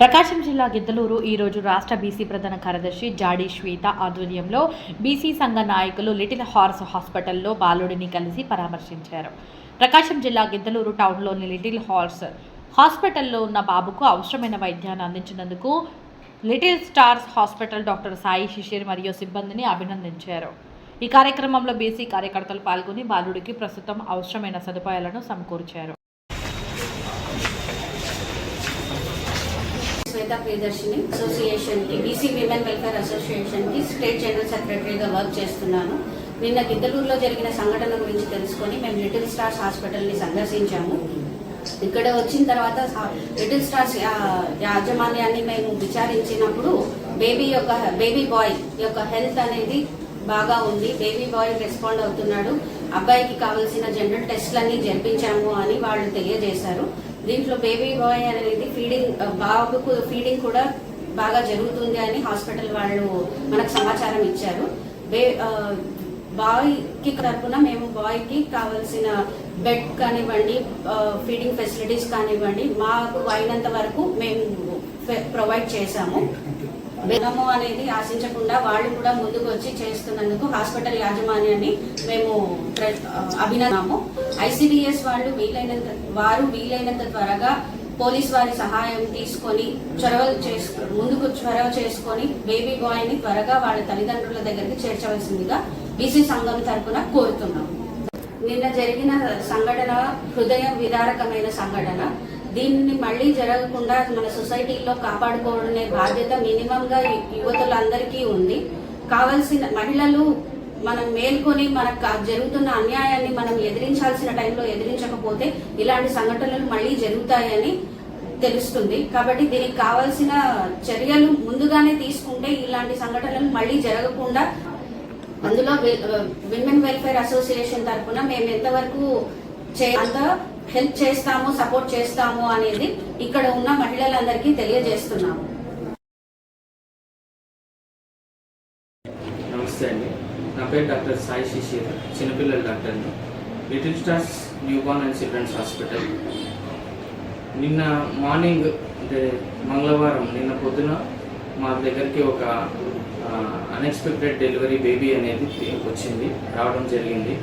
ప్రకాశం జిల్లా గిద్దలూరు ఈ రోజు రాష్ట్ర బీసీ ప్రధాన కార్యదర్శి జాడి శ్వేత ఆధ్వర్యంలో బీసీ సంఘ నాయకులు లిటిల్ హార్స్ హాస్పిటల్లో బాలుడిని కలిసి పరామర్శించారు. ప్రకాశం జిల్లా గిద్దలూరు టౌన్లోని లిటిల్ హార్స్ హాస్పిటల్లో ఉన్న బాబుకు అవసరమైన వైద్యాన్ని అందించినందుకు little stars hospital doctor Sai Shishir మరియు సిబ్బందిని అభినందించారు. ఈ కార్యక్రమంలో బీసీ కార్యకర్తలు పాల్గొని బాలుడికి ప్రస్తుతం అవసరమైన సదుపాయాలను సమకూర్చారు. శ్వేత ప్రియదర్శిని అసోసియేషన్కి బీసీ విమెన్ వెల్ఫేర్ అసోసియేషన్కి స్టేట్ జనరల్ సెక్రటరీగా వర్క్ చేస్తున్నాను. నిన్న గిద్దలూరులో జరిగిన సంఘటన గురించి తెలుసుకొని మేము లిటిల్ స్టార్స్ హాస్పిటల్ని సందర్శించాము. ఇక్కడ వచ్చిన తర్వాత లిటిల్ స్టార్స్ యాజమాన్యాన్ని మేము విచారించినప్పుడు బేబీ యొక్క బేబీ బాయ్ యొక్క హెల్త్ అనేది బాగా ఉంది. బేబీ బాయ్ రెస్పాండ్ అవుతున్నాడు. అబ్బాయికి కావాల్సిన జనరల్ టెస్ట్లన్నీ జరిపించాము అని వాళ్ళు తెలియజేశారు. దీంట్లో బేబీ బాయ్ అనేది ఫీడింగ్ బాబుకు ఫీడింగ్ కూడా బాగా జరుగుతుంది అని హాస్పిటల్ వాళ్ళు మనకు సమాచారం ఇచ్చారు. బాయ్కి బాయ్కి తరపున మేము బాయ్కి కావాల్సిన బెడ్ కానివ్వండి ఫీడింగ్ ఫెసిలిటీస్ కానివ్వండి మాకు అయినంత వరకు మేము ప్రొవైడ్ చేశాము. బెనము అనేది ఆశించకుండా వాళ్ళు కూడా ముందుకు వచ్చి చేస్తున్నందుకు హాస్పిటల్ యాజమాన్యాన్ని మేము అభినందాము అభినందనాము ఐసిడిఎస్ వాళ్ళు వీలైనంత వారు వీలైనంత త్వరగా పోలీస్ వారి సహాయం తీసుకొని చొరవ చేసుకు ముందుకు చొరవ చేసుకొని బేబీ బాయ్ని త్వరగా వాళ్ళ తల్లిదండ్రుల దగ్గరికి చేర్చవలసిందిగా బీసీ సంఘం తరపున కోరుతున్నాము నిన్న జరిగిన సంఘటన హృదయ విదారకమైన సంఘటన. దీన్ని మళ్ళీ జరగకుండా మన సొసైటీలో కాపాడుకోవడమే బాధ్యత మినిమంగా యువతులందరికీ ఉంది. కావలసిన మహిళలు మనం మేల్కొని మనకు జరుగుతున్న అన్యాయాన్ని మనం ఎదిరించాల్సిన టైంలో ఎదిరించకపోతే ఇలాంటి సంఘటనలు మళ్ళీ జరుగుతాయని తెలుస్తుంది. కాబట్టి దీనికి కావాల్సిన చర్యలు ముందుగానే తీసుకుంటే ఇలాంటి సంఘటనలు మళ్ళీ జరగకుండా అందులో విమెన్ వెల్ఫేర్ అసోసియేషన్ తరఫున మేము ఎంతవరకు అంత హెల్ప్ చేస్తాము సపోర్ట్ చేస్తాము అనేది ఇక్కడ ఉన్న మహిళలందరికీ తెలియజేస్తున్నాము. నమస్తే అండి. నా పేరు డాక్టర్ సాయి శిశిర్ చిన్నపిల్లల డాక్టర్ని little stars new born and children's hospital నిన్న మార్నింగ్ అంటే మంగళవారం నిన్న పొద్దున మా దగ్గరికి ఒక అన్ఎక్స్పెక్టెడ్ డెలివరీ బేబీ అనేది వచ్చింది రావడం జరిగింది.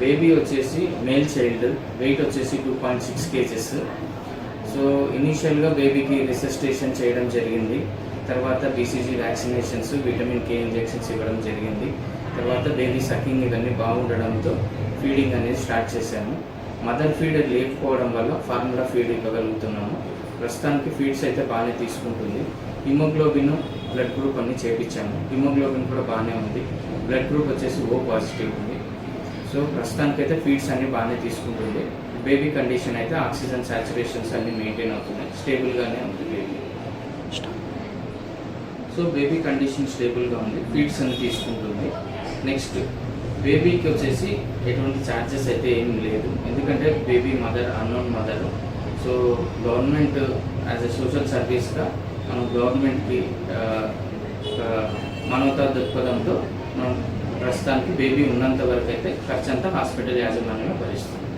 బేబీ వచ్చేసి మేల్ చైల్డ్ వెయిట్ వచ్చేసి two point six kgs. So ఇనీషియల్గా బేబీకి రిసెస్టేషన్ చేయడం జరిగింది. తర్వాత BCG vaccinations vitamin K injections ఇవ్వడం జరిగింది. తర్వాత బేబీ సకింగ్ ఇవన్నీ బాగుండడంతో ఫీడింగ్ అనేది స్టార్ట్ చేశాము. మదర్ ఫీడ్ లేకపోవడం వల్ల ఫార్ములా ఫీడ్ ఇవ్వగలుగుతున్నాము. ప్రస్తుతానికి ఫీడ్స్ అయితే బాగానే తీసుకుంటుంది. హిమోగ్లోబిన్ బ్లడ్ గ్రూప్ అన్ని చేపించాము. హిమోగ్లోబిన్ కూడా బాగానే ఉంది. బ్లడ్ గ్రూప్ వచ్చేసి ఓ పాజిటివ్ ఉంది. సో ప్రస్తుతానికైతే ఫీడ్స్ అన్ని బాగానే తీసుకుంటుంది. బేబీ కండిషన్ అయితే ఆక్సిజన్ సాచురేషన్స్ అన్ని మెయింటైన్ అవుతున్నాయి. స్టేబుల్గానే ఉంది బేబీ సో బేబీ కండిషన్ స్టేబుల్గా ఉంది. ఫీడ్స్ అన్ని తీసుకుంటుంది. నెక్స్ట్ బేబీకి వచ్చేసి ఎటువంటి ఛార్జెస్ అయితే ఏం లేదు. ఎందుకంటే baby mother unknown mother so government as a social సర్వీస్గా మనం గవర్నమెంట్కి మనవతా దృక్పథంతో మనం ప్రస్తుతానికి బేబీ ఉన్నంత వరకు అయితే ఖర్చంతా హాస్పిటల్ యాజమాన్యంగా భరిస్తుంది